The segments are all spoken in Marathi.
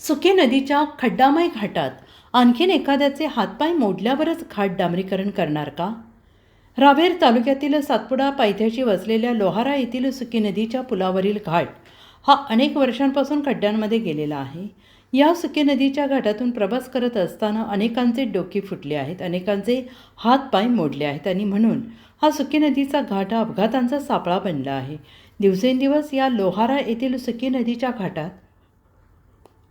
सुके नदीच्या खड्डामय घाटात आणखीन एखाद्याचे हातपाय मोडल्यावरच घाट डांबरीकरण करणार का? रावेर तालुक्यातील सातपुडा पायथ्याशी वसलेल्या लोहारा येथील सुकी नदीच्या पुलावरील घाट हा अनेक वर्षांपासून खड्ड्यांमध्ये गेलेला आहे. या सुके नदीच्या घाटातून प्रवास करत असताना अनेकांचे डोके फुटले आहेत अनेकांचे हातपाय मोडले आहेत आणि म्हणून हा सुकी नदीचा घाट हा अपघातांचा सापळा बनला आहे. दिवसेंदिवस या लोहारा येथील सुकी नदीच्या घाटात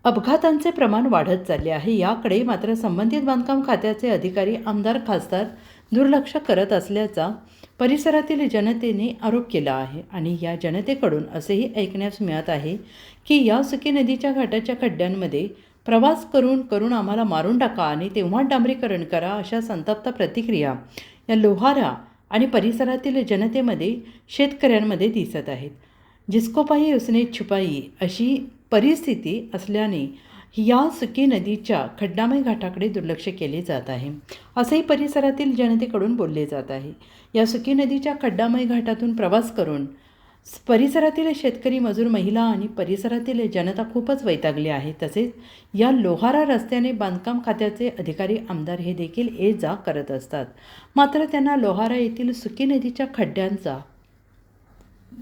अपघातांचे प्रमाण वाढत चालले आहे. याकडे मात्र संबंधित बांधकाम खात्याचे अधिकारी आमदार खासदार दुर्लक्ष करत असल्याचा परिसरातील जनतेने आरोप केला आहे आणि या जनतेकडून असेही ऐकण्यास मिळत आहे की या सुकी नदीच्या घाटाच्या खड्ड्यांमध्ये प्रवास करून करून आम्हाला मारून टाका आणि तेव्हा डांबरीकरण करा अशा संतप्त प्रतिक्रिया या लोहारा आणि परिसरातील जनतेमध्ये शेतकऱ्यांमध्ये दिसत आहेत. जिस्कोपाई उसने छुपाई अशी परिस्थिती असल्याने या सुकी नदीच्या खड्डामय घाटाकडे दुर्लक्ष केले जात आहे. असंही परिसरातील जनतेकडून बोलले जात आहे. या सुकी नदीच्या खड्डामय घाटातून प्रवास करून परिसरातील शेतकरी मजूर महिला आणि परिसरातील जनता खूपच वैतागली आहे. तसेच या लोहारा रस्त्याने बांधकाम खात्याचे अधिकारी आमदार हे देखील ये जा करत असतात. मात्र त्यांना लोहारा येथील सुकी नदीच्या खड्ड्यांचा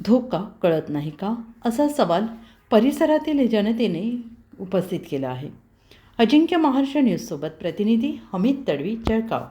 धोका कळत नाही का? असा सवाल परिसरातील जनतेने उपस्थित केलं आहे. अजिंक्य महाराष्ट्र न्यूजसोबत प्रतिनिधी हमीद तडवी जळगाव.